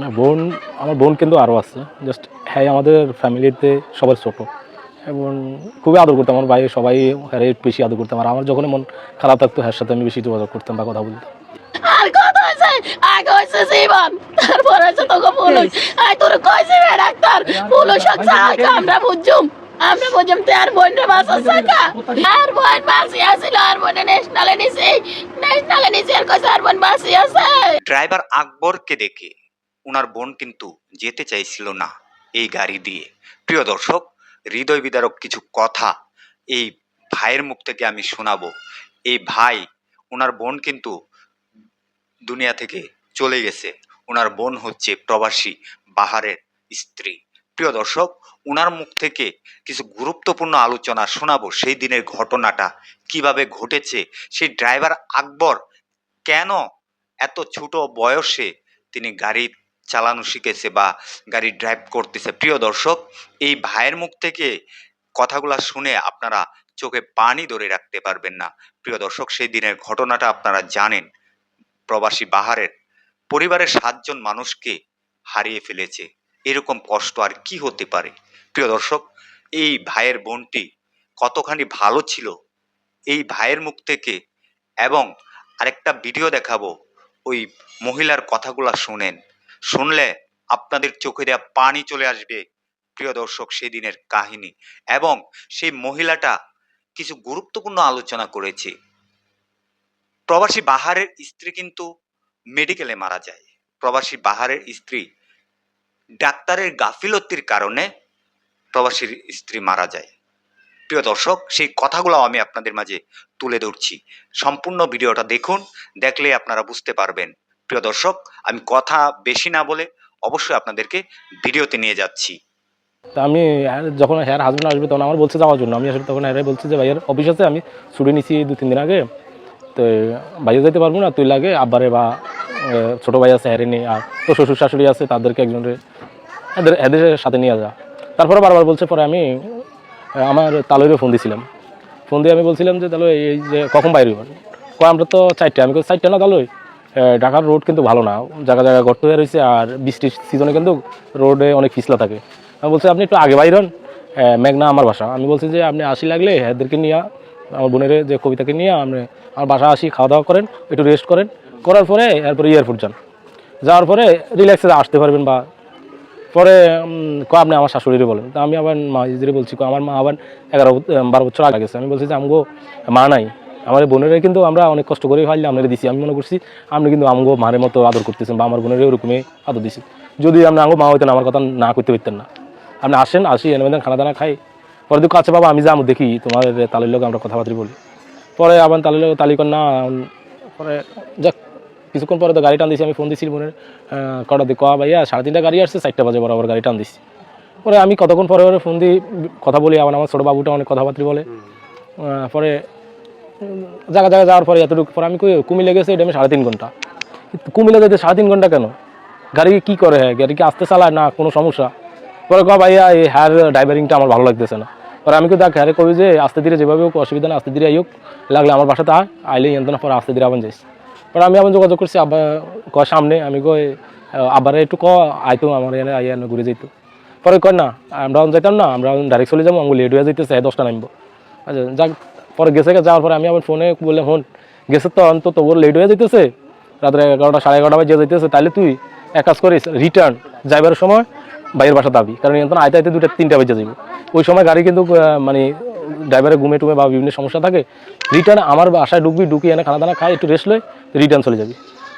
না বোন আমার বোন কিন্তু আরও আছে। জাস্ট হ্যাঁ আমাদের ফ্যামিলিতে সবার ছোট। এবং খুবই আদর করতাম আমার ভাই সবাই হ্যাঁ বেশি আদর করতাম। আর আমার যখন মন খারাপ থাকতো হ্যার সাথে আমি বেশি যোগাযোগ করতাম বা কথা বলতাম। আর কত হয়েছে আগে হয়েছে জীবন। তারপর হয়েছে তোকে তোর কইছে রে ডাক্তার পুলিশ হচ্ছে আমরা বুঝুম আমরা বুঝুম তে আর বোন রে বাসা সাকা আর বোন বাসি আর বোন ন্যাশনালে নিছি ন্যাশনালে নিছি আর কইছে আর বোন বাসি আছে। ড্রাইভার আকবরকে দেখে। ওনার বোন কিন্তু যেতে চাইছিল না এই গাড়ি দিয়ে। প্রিয় দর্শক, হৃদয় বিদারক কিছু কথা এই ভাইয়ের মুখ থেকে আমি শোনাবো। এই ভাই ওনার বোন কিন্তু দুনিয়া থেকে চলে গেছে। ওনার বোন হচ্ছে প্রবাসী বাহারের স্ত্রী। প্রিয় দর্শক ওনার মুখ থেকে কিছু গুরুত্বপূর্ণ আলোচনা শোনাবো সেই দিনের ঘটনাটা, কীভাবে ঘটেছে, সেই ড্রাইভার আকবর কেন এত ছোট বয়সে তিনি গাড়ি চালানো শিখেছে বা গাড়ি ড্রাইভ করতেছে। প্রিয় দর্শক, এই ভাইয়ের মুখ থেকে কথাগুলা শুনে আপনারা চোখে পানি ধরে রাখতে পারবেন না। প্রিয় দর্শক, সেই দিনের ঘটনাটা আপনারা জানেন। প্রবাসী বাহারের পরিবারের সাতজন মানুষকে হারিয়ে ফেলেছে। এরকম কষ্ট আর কি হতে পারে? প্রিয় দর্শক, এই ভাইয়ের বোনটি কতখানি ভালো ছিল? এই ভাইয়ের মুখ থেকে এবং আরেকটা ভিডিও দেখাবো। ওই মহিলার কথাগুলা শুনেন। শুনলে আপনাদের চোখে দেওয়া পানি চলে আসবে, প্রিয় দর্শক, সেই দিনের কাহিনী। এবং সেই মহিলাটা কিছু গুরুত্বপূর্ণ আলোচনা করেছে। প্রবাসী বাহারের স্ত্রী কিন্তু মেডিকেলে মারা যায়। প্রবাসী বাহারের স্ত্রী ডাক্তারের গাফিলতির কারণে প্রবাসীর স্ত্রী মারা যায়। প্রিয় দর্শক, সেই কথাগুলো আমি আপনাদের মাঝে তুলে ধরছি। সম্পূর্ণ ভিডিওটা দেখুন, দেখলে আপনারা বুঝতে পারবেন প্রিয় দর্শক, আমি কথা বেশি না বলে অবশ্যই আপনাদেরকে ভিডিওতে নিয়ে যাচ্ছি। তা আমি, হ্যাঁ- যখন হ্যার হাজব্যান্ড আসবে তখন আমার বলছে যাওয়ার জন্য। আমি আসলে তখন হ্যাঁ বলছি যে, ভাইয়ের অফিস আছে, আমি ছুটি নিছি দু তিন দিন আগে। তো ভাইয়া যেতে পারব না, তুই লাগে আব্বারে বা ছোটো ভাই আছে, হ্যারে নিয়ে আর তো শ্বশুর শাশুড়ি আছে, তাদেরকে একজনের এদের এদের সাথে নিয়ে যা। তারপরে বারবার বলছে, পরে আমি আমার তালুরে ফোন দিছিলাম। ফোন দিয়ে আমি বলছিলাম যে তাহলে এই যে, কখন বাইরে কয়, আমরা তো চারটে। আমি চারটে না তাহলে ঢাকার রোড কিন্তু ভালো না। জায়গা জায়গা গর্ত হয়ে রয়েছে আর বৃষ্টির সিজনে কিন্তু রোডে অনেক পিছলা থাকে। আমি বলছি, আপনি একটু আগে বাইর হন। মেঘনা আমার বাসা। আমি বলছি যে, আপনি আসি লাগলে এদেরকে নিয়ে, আমার বোনের যে কবিতাকে নিয়ে, আপনি আমার বাসা আসি, খাওয়া দাওয়া করেন, একটু রেস্ট করেন। করার পরে এরপরে এয়ারপোর্ট যান। যাওয়ার পরে রিল্যাক্সে আসতে পারবেন বা পরে কয় আপনি আমার শাশুড়িরে বলেন। তা আমি আবার মা বলছি আমার মা আবার এগারো বারো বছর আগে গেছে। আমি বলছি যে, আমগো মা নাই। আমার বোনেরা কিন্তু আমরা অনেক কষ্ট করে ফাইলে আপনারা দিছি। আমি মনে করছি আপনি কিন্তু আমগো মারের মতো আদর করতেছেন বা আমার বোনের ওরকমই আদর দিছি। যদি আপনি আমগো মা হইতেন আমার কথা না করতে পারতেন না। আপনি আসেন আসি এনে মেদেন খানা দানা খাই। পরে দেখো আচ্ছা বাবা আমি যাব দেখি তোমার তালের লোক আমরা কথাবার্তা বলি। পরে আবার তালের লোক তালি কর না পরে যাক কিছুক্ষণ পরে তো গাড়ি টান দিছি আমি ফোন দিছি বোনের কটা দিয়ে কয়া ভাইয়া সাড়ে তিনটা গাড়ি আসছে চারটা বাজে বরাবর গাড়ি টান দিছি। পরে আমি কতক্ষণ পরে পরে ফোন দিয়ে কথা বলি আবার আমার ছোটো বাবুটা অনেক কথাবার্তা বলে। পরে জায়গা জায়গা যাওয়ার পরে এতটুকু পরে আমি কই, কুমিল্লে গেছে, এটা আমি সাড়ে তিন ঘণ্টা। কুমিল্লে যেতে সাড়ে তিন ঘণ্টা কেন? গাড়ি কি করে? হ্যাঁ গাড়ি কি আসতে চালায়? না, কোনো সমস্যা। পরে কয়া, ভাইয়া, এই হ্যার ড্রাইভারিংটা আমার ভালো লাগতেছে না। পরে আমি কিন্তু দেখ হ্যারে কবি যে আস্তে ধীরে যেভাবে হোক, অসুবিধা না আস্তে ধীরে আইক লাগলে আমার বাসাতে আয় আইলে না পরে আস্তে ধীরে আবার যাইস। পরে আমি আবার যোগাযোগ করছি, আব্বা ক সামনে। আমি কই আবারে একটু ক, আইতো, আমার এনে, আইয়া ঘুরে যাইতো। পরে কয়, না, আমরা যাইতাম না, আমরা ডাইরেক্ট চলে যাব, আমি লেট হয়ে যাইতেছে, দশটা নামবো। আচ্ছা যাক পরে গেছে যাওয়ার পরে আমি আমার ফোনে বললাম, হন, গেছে তো, অন্তত ওর লেট হয়ে যেতেছে রাত্রে এগারোটা, সাড়ে এগারোটা বাজে যেতেছে তাহলে তুই এক কাজ করিস রিটার্ন যাইবার সময় বাইরের বাসা দাবি। কারণ এখন আইতে আইতে দুটা তিনটা বেজে যাবে ওই সময় গাড়ি কিন্তু মানে ড্রাইভারের ঘুমে টুমে বা বিভিন্ন সমস্যা থাকে রিটার্ন আমার বাসায় ঢুকবি, ঢুকি এনে খানা দানা খাই, একটু রেস্ট লই রিটার্ন চলে যাবি।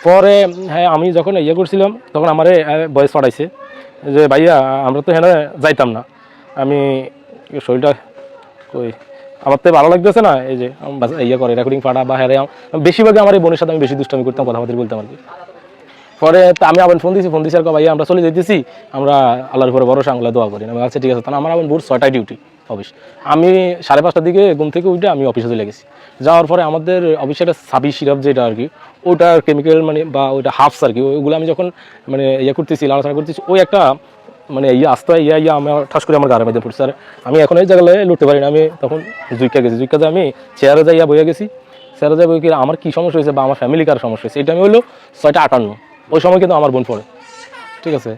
পরে হ্যাঁ আমি যখন ইয়ে করছিলাম, তখন আমার বয়স পড়াইছে যে, ভাইয়া, আমরা তো হ্যাঁ যাইতাম না। আমি, শরীরটা কই আমার তো ভালো লাগতেছে না এই যে ইয়ে করে রেকর্ডিং ফাটা বা হ্যাঁ বেশিরভাগই আমার এই বোনের সাথে আমি বেশি দুষ্টামি করতাম কথাবার্তা বলতাম আর কি। পরে আমি আবার ফোন দিয়েছি ফোন দিয়েছি আর কো, ভাইয়া আমরা চলে যেতেছি আমরা আল্লাহর উপরে বড় আংলা দোয়া করি। আমি আচ্ছা ঠিক আছে তাহলে আমার আবার ভোর ডিউটি অফিস আমি সাড়ে পাঁচটার দিকে ঘুম থেকে উঠে আমি অফিসে চলে গেছি। যাওয়ার পরে আমাদের অফিসে একটা সাবি সিরাপ যেটা আর কি ওটার কেমিক্যাল মানে বা ওইটা হাফস আর কি ওইগুলো আমি যখন মানে ইয়ে করতেছি আলোচনা করতেছি ওই একটা মানে ইয়ে আস্তে ইয়া ইয়া আমার ঠাস করে আমার গাড়ির মধ্যে পড়ছে। আর আমি এখন এই জায়গায় লুটতে পারি না। আমি তখন জুইকা গেছি। জুইকাতে আমি চেয়ারে যাইয়া বইয়া গেছি। চেয়ারে যাই বই আমার কী সমস্যা হয়েছে বা আমার ফ্যামিলি কার সমস্যা হয়েছে, এটা আমি হলো ছয়টা আটান্ন। ওই সময় কিন্তু আমার বোন পড়ে। ঠিক আছে?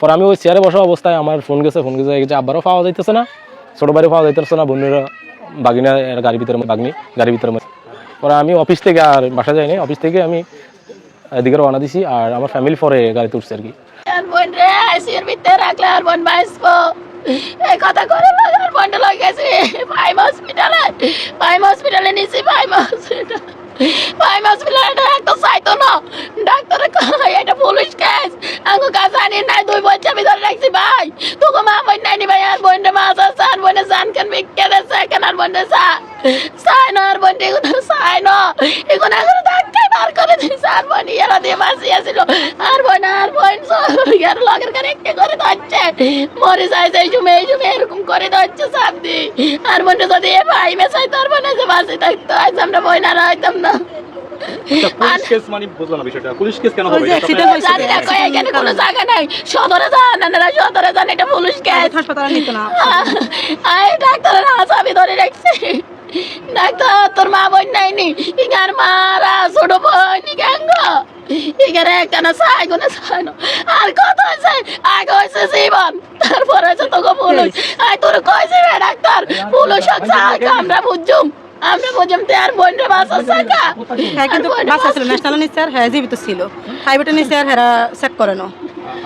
পরে আমি ওই চেয়ারে বসা অবস্থায় আমার ফোন গেছে। ফোন গেছে যে আব্বারও পাওয়া যাইতেছে না, ছোটো বাইরে পাওয়া যাইতেছে না, বোনেরা, বাগিনা গাড়ির ভিতরে বাগনি, গাড়ির ভিতরে মধ্যে। পরে আমি অফিস থেকে আর বাসা যাইনি। অফিস থেকে আমি এদিকে রওনা দিছি আর আমার ফ্যামিলি পরে গাড়িতে উঠছে আর কি আর বোন রে আইসির ভিতরে আর বোন এই কথা করে লাগার আর বোনটা ফাইম হসপিটালে ফাইম হসপিটালে নিছি ভাই হসপিটাল পাইম হসপিটালে ডাক্তার চাইতো না। ডাক্তারে এটা পুলিশ কেস আঙ্গু কাজ আনি নাই, দুই বছর ধরে রাখছি, ভাই। তোকে মা বোন নাইনি ভাই আর বোনটা মাছ আছে আর বোনে জান কেন বিকে দেছে কেন আর বোনটা সা সাই না আর বোনটা এগুলো সাই না এগুলো এখন ডাক্তার বার করে দিয়েছে আর বোন ইয়ারা দিয়ে বাঁচি আসিল আর বোন আর বোন ইয়ার লগের কানে কে করে ধরছে মরে যায় সেই জুমে এই জুমে এরকম করে ধরছে সাথে আর বোনটা যদি এ ভাই মেশাই, তার বোনে যে বাঁচি থাকতো, আজ আমরা বোন আর হইতাম না। কেস মানে বুঝলাম না বিষয়টা। পুলিশ কেস কেন ওই হবে? যে এটা তো accident হয়েছে। জানি না কই এখানে কোনো জায়গা নাই। সদরে যান আপনারা সদরে যান এটা পুলিশ কেস হাসপাতালে নিত না। আই ডাক্তারের আসামি ধরে রাখছে। ডাক্তার তোর মা বোন নাইনি ইগার মারা ছোট বোন ইগাঙ্গ ইগারে একখানা সাই গুনে সাইনো আর কত হয়েছে? আগে হয়েছে জীবন তারপর হয়েছে তোকে পুলিশ। আই তোর কইছে রে ডাক্তার? পুলিশ সাকা আমরা বুঝুম আমরা বুঝুম তে আর বোন রে বাসা সাকা হ্যাঁ কিন্তু বাসা ছিল ন্যাশনাল নিচ্ছে আর হ্যাঁ জীবিত ছিল। প্রাইভেটে নিচ্ছে আর হেরা চেক করে না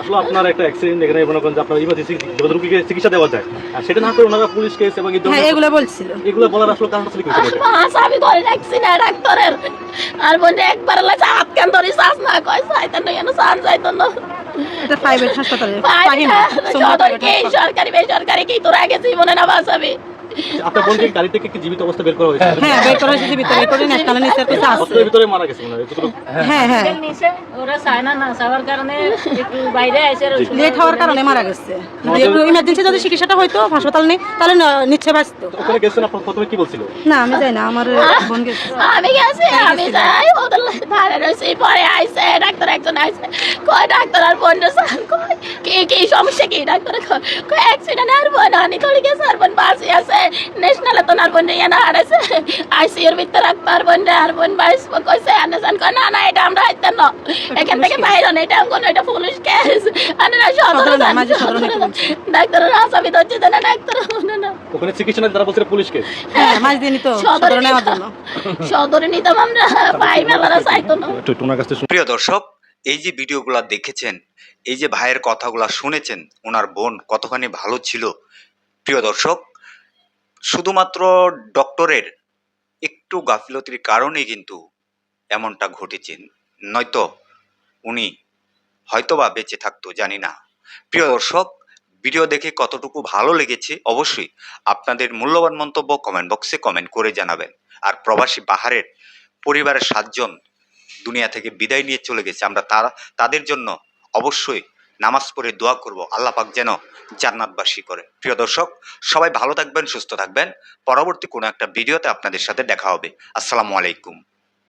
আসলে আপনার একটা অ্যাক্সিডেন্ট এখানে মনে করেন যে আপনার ইমার্জেন্সি রোগীকে চিকিৎসা দেওয়া যায়। আর সেটা না করে ওনারা পুলিশ কেস এবং হ্যাঁ এগুলো বলছিল। এগুলো বলার আসলে কারণ আসলে কি? হয়েছে এটা? আসামি ধরে রাখছি না ডাক্তারের। আর বোন একবার লাগছে হাত কান ধরে শ্বাস না কয় চাইতো না। কেন সান চাইতো না এটা প্রাইভেট কি হাসপাতাল। সরকারি বেসরকারি কি তোর আগে জীবনে না বাঁচাবে আপনার বোনকে গাড়ি থেকে কি জীবিত অবস্থা বের করা হয়েছে? হ্যাঁ বের করা হয়েছে জীবিত বের করে ন্যাশনাল নিচ্ছে আর কিছু আছে ভিতরে মারা গেছে মনে হয় হ্যাঁ হ্যাঁ। নিচে ওরা চায় না না কারণে একটু বাইরে আর লেট হওয়ার কারণে মারা গেছে। যদি একটু ইমার্জেন্সি যদি চিকিৎসাটা হয়তো হাসপাতাল নেই তাহলে ন- নিচ্ছে বাঁচতো। ওখানে গেছেন আপনার প্রথমে কি বলছিল? না আমি যাই না আমার বোন গেছে। আমি গেছি আমি যাই ওদের ধারে রয়েছি পরে আইসে ডাক্তার একজন আইসে কয় ডাক্তার আর বোন কয়? কি কি সমস্যা কি? ডাক্তার কয় অ্যাক্সিডেন্ট আর বোন আনি তোর গেছে আর বোন বাসি আছে ন্যাশনালে তো আর বোন ইয়ে না হারাইছে। আইসিউর ভিতরে রাখবার বোন আর বোন বাইস কইছে আনেছেন কয় না না এটা আমরা হাইতেন না। এখান থেকে বাইরে না এটা কোন এটা পুলিশ কেস আনে না সদর বলছে। ডাক্তারের আসামি ধরছে না ডাক্তার না। ওখানে চিকিৎসা না তারা বলছিল পুলিশ কেস হ্যাঁ মাঝ দিয়ে নিত সদরে নেওয়ার জন্য। সদরে নিতাম আমরা ভাই মেলারা চাইতো না। একটু ওনার কাছে প্রিয় দর্শক এই যে ভিডিওগুলো দেখেছেন এই যে ভাইয়ের কথাগুলো শুনেছেন ওনার বোন কতখানি ভালো ছিল। প্রিয় দর্শক শুধুমাত্র ডক্টরের একটু গাফিলতির কারণেই কিন্তু এমনটা ঘটেছে। নয়তো উনি হয়তোবা বেঁচে থাকতো, জানি না। প্রিয় দর্শক, ভিডিও দেখে কতটুকু ভালো লেগেছে অবশ্যই আপনাদের মূল্যবান মন্তব্য কমেন্ট বক্সে কমেন্ট করে জানাবেন। আর প্রবাসী বাহারের পরিবারের সাতজন দুনিয়া থেকে বিদায় নিয়ে চলে গেছে। আমরা তারা, তাদের জন্য অবশ্যই নামাজ পড়ে দোয়া করব, আল্লাহ পাক যেন জান্নাতবাসী করে। প্রিয় দর্শক, সবাই ভালো থাকবেন, সুস্থ থাকবেন। পরবর্তী কোনো একটা ভিডিওতে আপনাদের সাথে দেখা হবে। আসসালামু আলাইকুম।